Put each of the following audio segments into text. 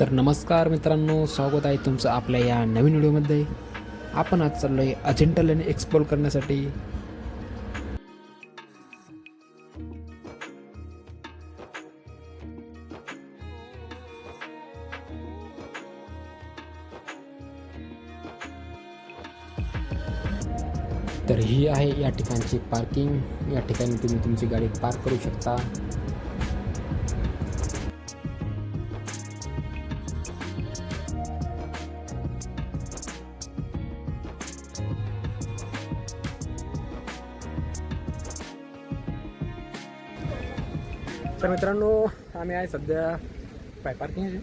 तर नमस्कार मित्रांनो स्वागत आहे तुमचं आपल्या या नवीन व्हिडिओमध्ये. आपण आज चाललो आहे अजिंठा लेणी एक्सप्लोर करण्यासाठी. तर ही आहे या ठिकाणची पार्किंग या ठिकाणी तुम्ही तुमची गाडी पार्क करू शकता. तर मित्रांनो आम्ही आहे सध्या पाय पार्किंग.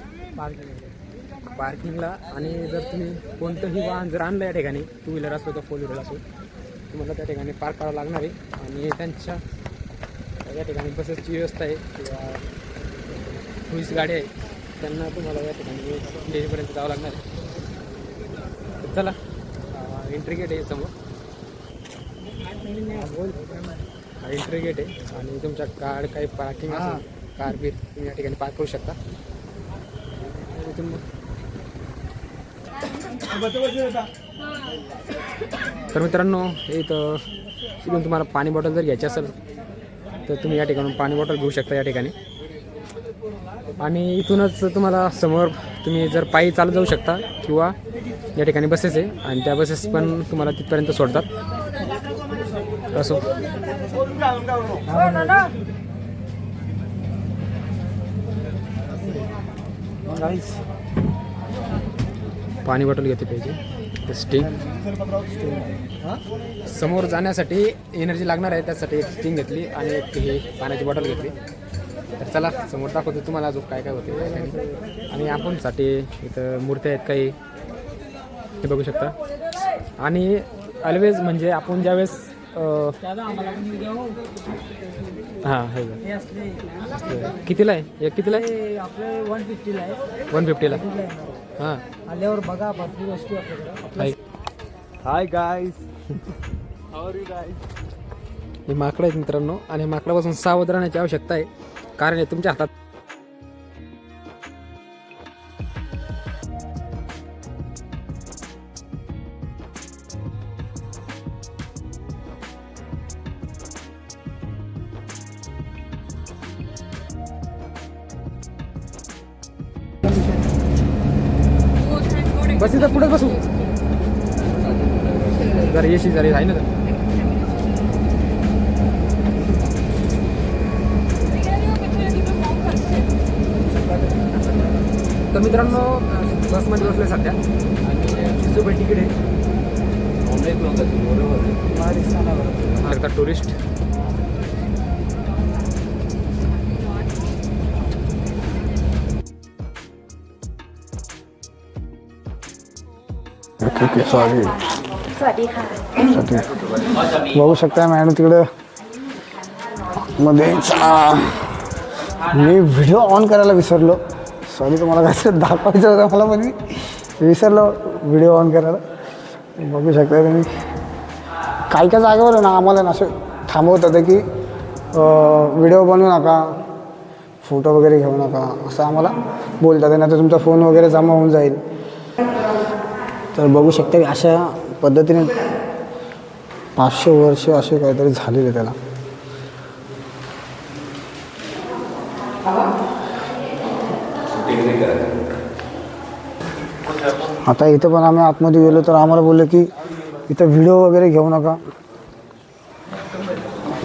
पार्किंगला आणि जर तुम्ही कोणतंही वाहन जर आणलं या ठिकाणी टू व्हीलर असो किंवा फोर व्हीलर असो तुम्हाला त्या ठिकाणी पार्क करावं लागणार आहे. आणि त्यांच्या या ठिकाणी बसेसची व्यवस्था आहे किंवा टुरिस्ट गाडी आहे त्यांना तुम्हाला या ठिकाणी डेलीपर्यंत जावं लागणार आहे. चला एंट्री गेट आहे समोर. एंट्री गेट आहे. आणि तुमच्या कार काही पार्किंग असेल कार बीर तुम्ही या ठिकाणी पार्क करू शकता. तर मित्रांनो हे इथं इथून तुम्हाला पाणी बॉटल जर घ्यायची असेल तर तुम्ही या ठिकाणून पाणी बॉटल घेऊ शकता या ठिकाणी. आणि इथूनच तुम्हाला समोर तुम्ही जर पायी चालत जाऊ शकता किंवा या ठिकाणी बसेस आहे. आणि त्या बसेस पण तुम्हाला तिथपर्यंत सोडतात. असो. पाणी बॉटल घेते पाहिजे. स्टिंग समोर जाण्यासाठी एनर्जी लागणार आहे त्यासाठी एक स्टिंग घेतली आणि एक हे पाण्याची बॉटल घेतली. तर चला समोर दाखवतो तुम्हाला अजून काय काय होते. आणि आपणसाठी इथं मूर्त्या आहेत काही. हे बघू शकता. आणि ऑलवेज म्हणजे आपण ज्यावेळेस हां हे बघ. कितीला आहे? एक कितीला आहे? आपले वन फिफ्टीला आहे. वन फिफ्टीला. हां. आल्यावर बघा भरपूर वस्तू आपल्याकडे हाय हाय गाईस हे माकडं आहेत मित्रांनो आणि माकडापासून सावध राहण्याची आवश्यकता आहे. कारण हे तुमच्या हातात येशी तर मित्रांनो बसमध्ये बसले सध्या आणि तीस रुपये तिकीट आहे. आता टुरिस्ट ठीक आहे सॉरी. สวัสดีค่ะ बघू शकता मॅडम तिकडं मध्ये चा- मी व्हिडिओ ऑन करायला विसरलो सॉरी तुम्हाला काहीतरी दाखवायचं होतं मला पण मी विसरलो व्हिडिओ ऑन करायला बघू शकता तुम्ही काही काही जागेवर आहे ना आम्हाला ना असं थांबवत होतं की व्हिडिओ बनवू नका फोटो वगैरे घेऊ नका असं आम्हाला बोलतात नाही तर तुमचा फोन वगैरे जमा होऊन जाईल तर बघू शकता की अशा पद्धतीने पाचशे वर्ष असे काहीतरी झालेले त्याला. आता इथं पण आम्ही आतमध्ये गेलो तर आम्हाला बोललं की इथं व्हिडिओ वगैरे घेऊ नका.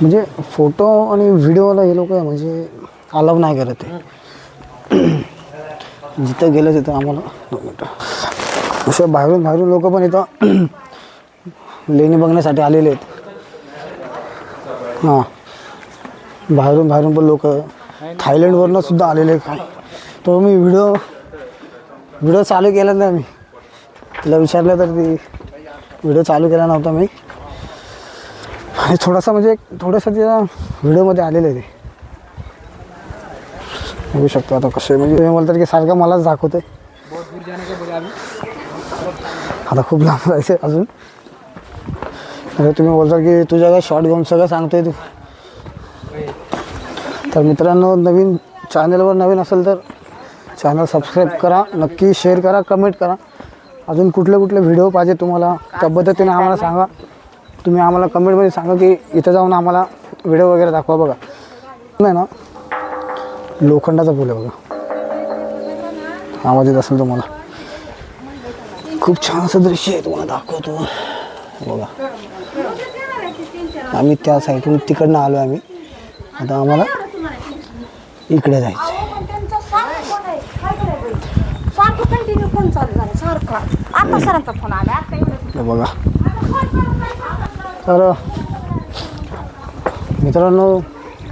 म्हणजे फोटो आणि व्हिडिओला हे लोक म्हणजे अलाव नाही करत ते जिथं गेलं तिथं आम्हाला दोन मिनटं असे बाहेरून बाहेरून लोक पण इथं लेणी बघण्यासाठी आलेले आहेत. हां. बाहेरून बाहेरून पण लोक थायलंडवरनं सुद्धा आलेले आहेत. काय तो मी व्हिडिओ व्हिडिओ चालू केला नाही मी. तिला विचारलं तर ती व्हिडिओ चालू केला नव्हता मी. आणि थोडासा म्हणजे थोडंसं तिला व्हिडिओमध्ये आलेलं आहे ते. बघू शकतो आता कसे म्हणजे तुम्ही बोलतात की सारखं मलाच दाखवते आता खूप लांब जायचं आहे अजून. अरे तुम्ही बोलता की तुझ्या काय शॉर्ट घेऊन सगळं सांगतोय तू. तर मित्रांनो नवीन चॅनलवर नवीन असेल तर चॅनल सबस्क्राईब करा नक्की शेअर करा कमेंट करा. अजून कुठले कुठले व्हिडिओ पाहिजे तुम्हाला त्या पद्धतीने आम्हाला सांगा. तुम्ही आम्हाला कमेंटमध्ये सांगा की इथं जाऊन आम्हाला व्हिडिओ वगैरे दाखवा बघा. नाही ना? लोखंडाचा फुल आहे बघा. आवाज येत असेल तुम्हाला. खूप छान असं दृश्य आहे तुम्हाला दाखवतो. बघा. आम्ही त्या साईडून तिकडनं आलो आम्ही. आता आम्हाला इकडे जायचं. बघा. तर मित्रांनो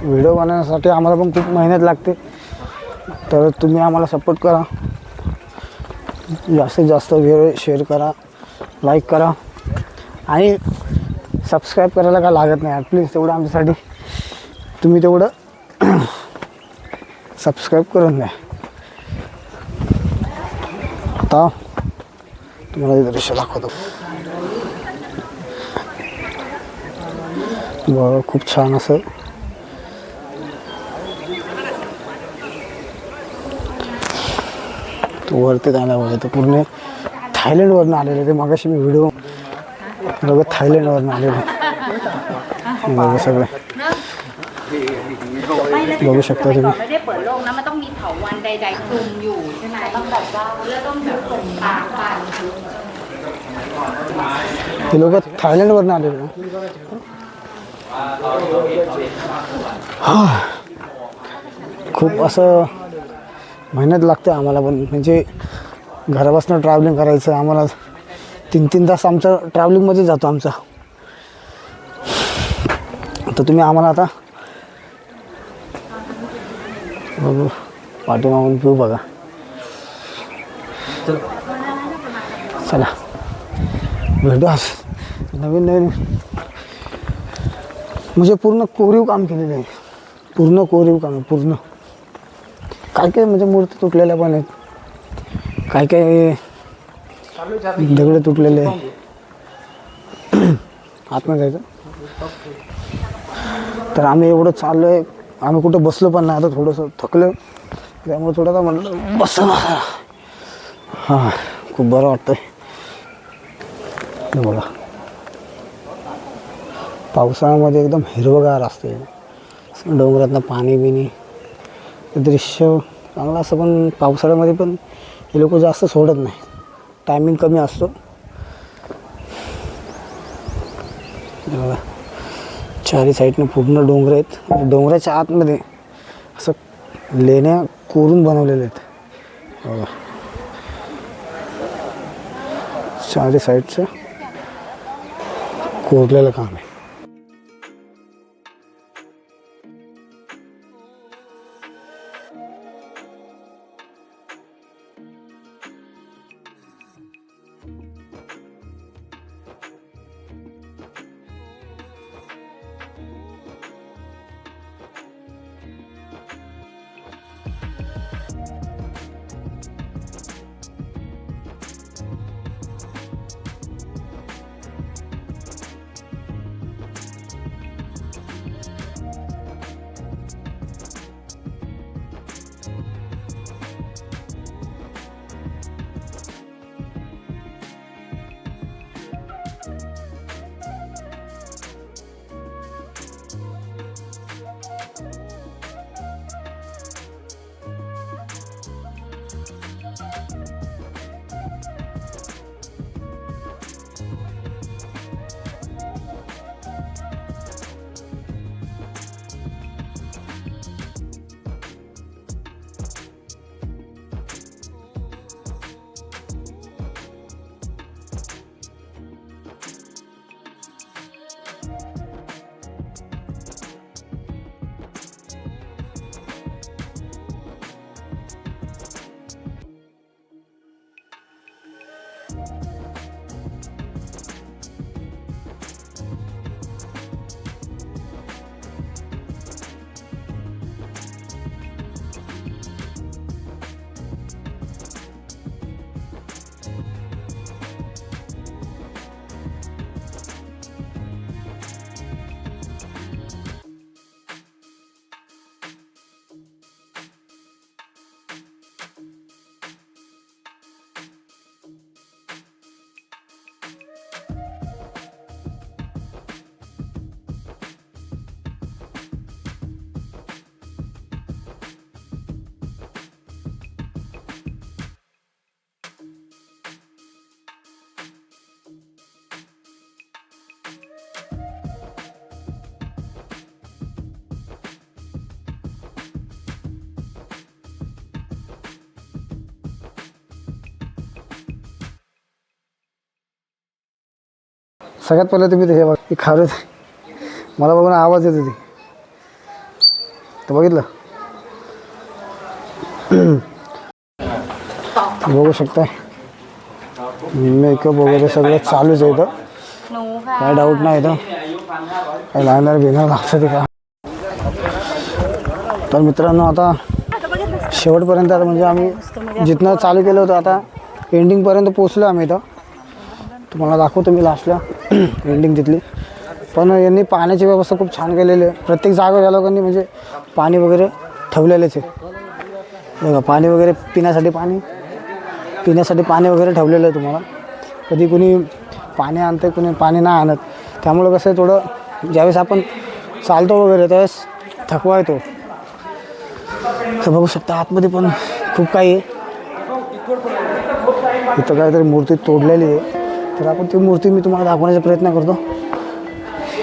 व्हिडिओ बनवण्यासाठी आम्हाला पण खूप मेहनत लागते. तर तुम्ही आम्हाला सपोर्ट करा. जास्तीत जास्त व्हिडिओ शेअर करा लाईक करा आणि सबस्क्राईब करायला काय लागत नाही प्लीज तेवढं आमच्यासाठी तुम्ही तेवढं सबस्क्राईब करून द्या. आता तुम्हाला हे दृश्य दाखवतो. बरं खूप छान असं तो वरती जायला हवं पूर्ण थायलंडवरून आलेले ते. मगाशी मी व्हिडिओ बघा थायलंडवरून आलेले. बघा सगळे. बघू शकता तुम्ही. ते लोक थायलंडवरून आलेले. खूप असं मेहनत लागते आम्हाला पण. म्हणजे घरापासून ट्रॅव्हलिंग करायचं आम्हाला तीन तीन तास आमचं ट्रॅव्हलिंगमध्ये जातो आमचा. तर तुम्ही आम्हाला आता पाठीमागून पिऊ बघा. चला. भेटू आज. नवीन नवीन. म्हणजे पूर्ण कोरीव काम केलेलं आहे. पूर्ण कोरीव काम आहे पूर्ण. काय काय म्हणजे मूर्ती तुटलेल्या पण आहेत. काय काय दगड तुटलेले आहे आतमध्ये जायचं. तर आम्ही एवढं चाललो आहे आम्ही कुठं बसलो पण नाही. आता थोडंसं थकलं त्यामुळे थोडंसं म्हटलं बस हां खूप बरं वाटतंय. बघा. पावसाळ्यामध्ये एकदम हिरवगार असते डोंगरातनं पाणी बिणी दृश्य चांगलं असं पण पावसाळ्यामध्ये पण हे लोक जास्त सोडत नाही. टायमिंग कमी असतो. चारी साईडनं पूर्ण डोंगर आहेत. डोंगराच्या आतमध्ये असं लेण्या कोरून बनवलेल्या आहेत. चारी साईडचं कोरलेलं काम आहे. सगळ्यात पहिलं तुम्ही हे बघ. ही खारत मला बघून आवाज येत होती तर बघितलं? बघू शकताय. मेकअप वगैरे सगळं चालूच आहे इथं. काय डाऊट नाही इथं. काय लागणार बिघणार लागतं ते का तर मित्रांनो आता शेवटपर्यंत आता म्हणजे आम्ही जिथनं चालू केलं होतं आता एंडिंगपर्यंत पोचलो आम्ही इथं. तुम्हाला दाखवतो मी लास्टला एंडिंग तिथली. पण यांनी पाण्याची व्यवस्था खूप छान केलेली आहे. प्रत्येक जागा या लोकांनी म्हणजे पाणी वगैरे ठेवलेलेच आहे. बघा पाणी वगैरे पिण्यासाठी पाणी पिण्यासाठी पाणी वगैरे ठेवलेलं आहे तुम्हाला. कधी कुणी पाणी आणतं कुणी पाणी नाही आणत. त्यामुळं कसं आहे थोडं ज्यावेळेस आपण चालतो वगैरे त्यावेळेस थकवा येतो. तर बघू शकता आतमध्ये पण खूप काही आहे. इथं काहीतरी मूर्ती तोडलेली आहे. तर आपण ती मूर्ती मी तुम्हाला दाखवण्याचा प्रयत्न करतो.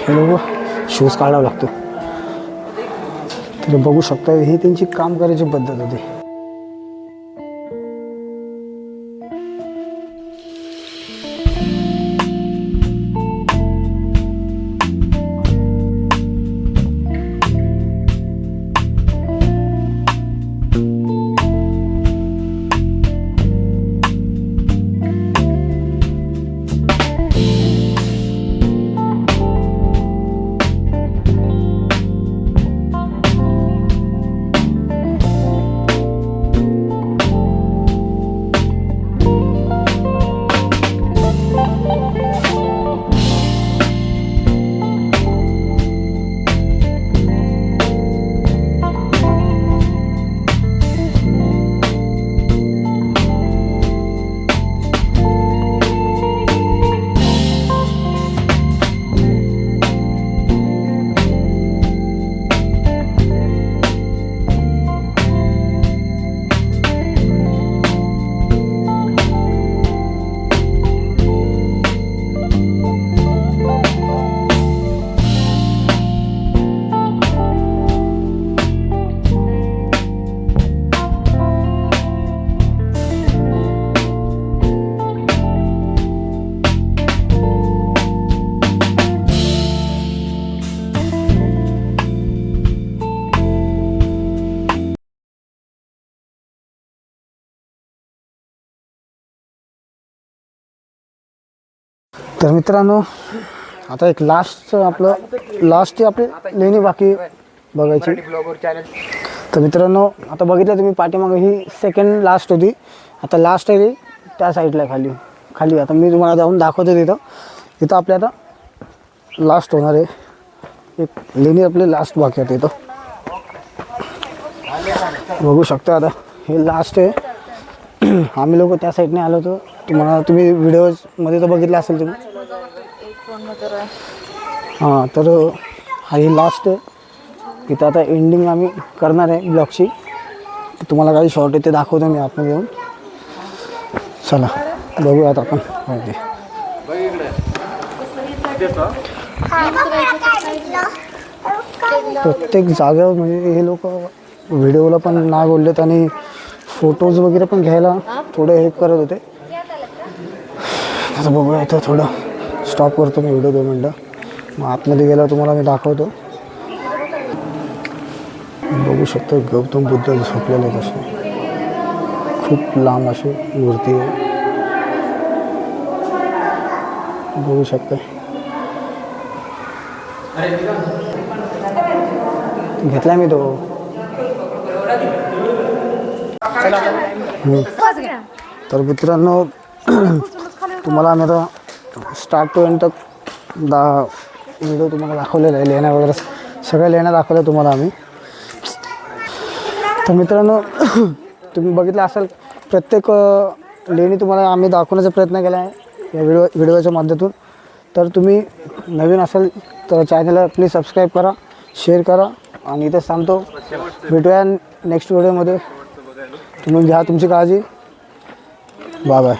हे लोक शूज काढावा लागतो तर बघू शकता ही त्यांची काम करायची पद्धत होती. तर मित्रांनो. आता एक लास्टचं आपलं लास्ट आपली लेणी बाकी बघायची. तर मित्रांनो आता बघितलं तुम्ही पाठीमागं ही सेकंड लास्ट होती. आता लास्ट आहे ती त्या साईडला खाली. खाली. आता मी तुम्हाला जाऊन दाखवतो तिथं. तिथं आपल्या आता लास्ट होणार आहे. एक लेणी आपली लास्ट बाकी आहे तिथं. बघू शकता आता. हे लास्ट आहे. आम्ही लोक त्या साईडने आलो होतो. तुम्हाला तुम्ही व्हिडिओजमध्ये तर बघितलं असेल तुम्ही. हां तर हा ही लास्ट इथं आता एंडिंग आम्ही करणार आहे ब्लॉगची तुम्हाला काही शॉर्ट आहे ते दाखवतो मी आतमध्ये येऊन. चला बघूयात आपण. माहिती प्रत्येक जागेवर म्हणजे हे लोक व्हिडिओला पण नाही बोललेत आणि फोटोज वगैरे पण घ्यायला थोडं हे करत होते. आता बघूया इथं थोडं स्टॉप करतो मी व्हिडिओ दोन मिनटं. मग आतमध्ये गेल्यावर तुम्हाला मी दाखवतो. बघू शकतो गौतम बुद्ध झोपलेले असे खूप लांब अशी मूर्ती आहे. बघू शकता घेतला मी तो. तर मित्रांनो तुम्हाला आम्ही आता स्टार्ट टू एंड तक दा व्हिडिओ तुम्हाला दाखवलेला आहे लेण्या वगैरे सगळ्या लेण्या दाखवल्या तुम्हाला आम्ही. तर मित्रांनो तुम्ही बघितलं असाल प्रत्येक लेणी तुम्हाला आम्ही दाखवण्याचा प्रयत्न केला आहे या व्हिडिओ व्हिडिओच्या माध्यमातून. तर तुम्ही नवीन असाल तर चॅनलला प्लीज सबस्क्राईब करा शेअर करा आणि इथे सांगतो भेटूया नेक्स्ट व्हिडिओमध्ये तुम्ही घ्या तुमची काळजी. Bye bye